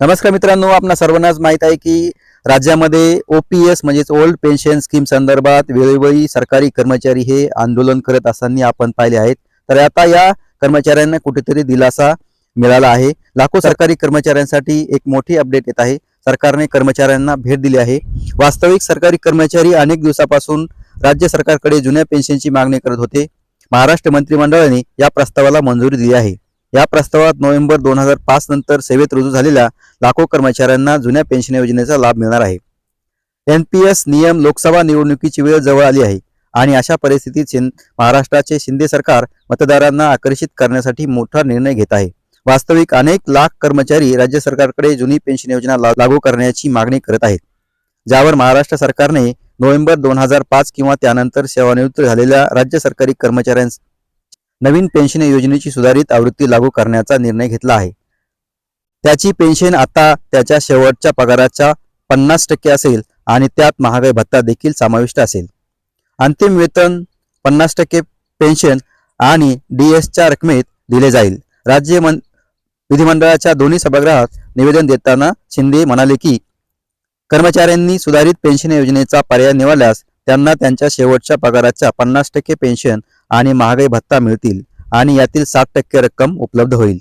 नमस्कार मित्रांनो आपणा सर्वांनाच माहीत आहे की राज्यामध्ये ओ पी एस म्हणजेच ओल्ड पेन्शन स्कीम संदर्भात वेळोवेळी सरकारी कर्मचारी हे आंदोलन करत असताना आपण पाहिले आहेत. तर आता या कर्मचाऱ्यांना कुठेतरी दिलासा मिळाला आहे. लाखो सरकारी कर्मचाऱ्यांसाठी एक मोठी अपडेट येत आहे. सरकारने कर्मचाऱ्यांना भेट दिली आहे. वास्तविक सरकारी कर्मचारी अनेक दिवसापासून राज्य सरकारकडे जुन्या पेन्शनची मागणी करत होते. महाराष्ट्र मंत्रिमंडळाने या प्रस्तावाला मंजुरी दिली आहे. या प्रस्तावात नोव्हेंबर दोन हजार पाच नंतर सेवेत रुजू झालेल्या लाखो कर्मचाऱ्यांना जुन्या पेन्शन योजनेचा लाभ मिळणार आहे. एनपीएस नियम लोकसभा निवडणुकीची वेळ जवळ आली आहे आणि अशा परिस्थितीत महाराष्ट्राचे शिंदे सरकार मतदारांना आकर्षित करण्यासाठी मोठा निर्णय घेत आहे. वास्तविक अनेक लाख कर्मचारी राज्य सरकारकडे जुनी पेन्शन योजना लागू करण्याची मागणी करत आहेत. ज्यावर महाराष्ट्र सरकारने नोव्हेंबर दोन हजार पाच किंवा त्यानंतर सेवानिवृत्त झालेल्या राज्य सरकारी कर्मचाऱ्यांस नवीन पेन्शन योजनेची सुधारित आवृत्ती लागू करण्याचा निर्णय घेतला आहे. त्याची पेन्शन आता त्याच्या शेवटच्या पगाराच्या पन्नास टक्के असेल आणि त्यात महागाई भत्ता देखील समाविष्ट असेल. अंतिम वेतन पन्नास टक्के पेन्शन आणि डी एसच्या रकमेत दिले जाईल. राज्य मन विधिमंडळाच्या दोन्ही सभागृहात निवेदन देताना शिंदे म्हणाले की कर्मचाऱ्यांनी सुधारित पेन्शन योजनेचा पर्याय निवडल्यास त्यांना त्यांच्या शेवटच्या पगाराच्या पन्नास टक्के पेन्शन आणि महागाई भत्ता मिळतील आणि यातील सात टक्के रक्कम उपलब्ध होईल.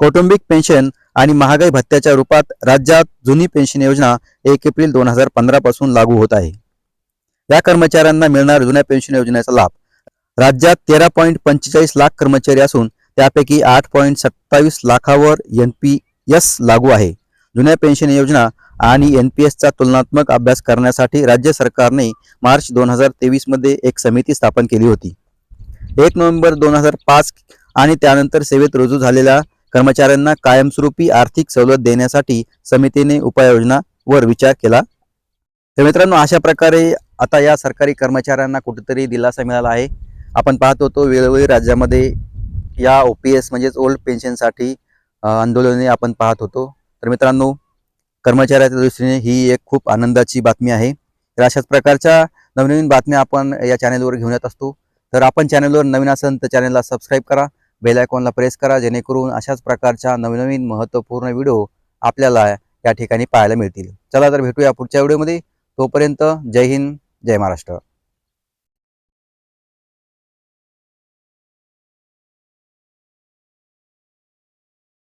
कौटुंबिक पेन्शन आणि महागाई भत्त्याच्या रूपात राज्यात जुनी पेन्शन योजना एक एप्रिल दोन हजार पंधरा पासून लागू होत आहे. या कर्मचाऱ्यांना मिळणार जुन्या पेन्शन योजनेचा लाभ. राज्यात तेरा पॉईंट पंचेचाळीस लाख कर्मचारी असून त्यापैकी आठ पॉईंट सत्तावीस लाखावर एन पी एस लागू आहे. जुन्या पेन्शन योजना आणि एन पी एसचा तुलनात्मक अभ्यास करण्यासाठी राज्य सरकारने मार्च दोन हजार तेवीसमध्ये एक समिती स्थापन केली होती. एक नोव्हेंबर दोन हजार पाच आणि त्यानंतर सेवेत रुजू झालेल्या कर्मचाऱ्यांना कायमस्वरूपी आर्थिक सवलत देण्यासाठी समितीने उपाययोजनावर विचार केला. तर मित्रांनो अशा प्रकारे आता या सरकारी कर्मचाऱ्यांना कुठेतरी दिलासा मिळाला आहे. आपण पाहत होतो वेळोवेळी राज्यामध्ये या ओ पी एस म्हणजेच ओल्ड पेन्शनसाठी आंदोलने आपण पाहत होतो. तर मित्रांनो कर्मचाऱ्याच्या दृष्टीने ही एक खूप आनंदाची बातमी आहे. तर अशाच प्रकारच्या नवनवीन बातम्या आपण या चॅनेलवर घेऊन येत असतो. तर आपण चॅनलवर नवीन असेल तर चॅनलला सबस्क्राईब करा बेल आयकॉनला प्रेस करा जेणेकरून अशाच प्रकारच्या नवनवीन महत्त्वपूर्ण व्हिडिओ आपल्याला या ठिकाणी पाहायला मिळतील. चला तर भेटूया पुढच्या व्हिडिओमध्ये. तोपर्यंत जय हिंद जय महाराष्ट्र.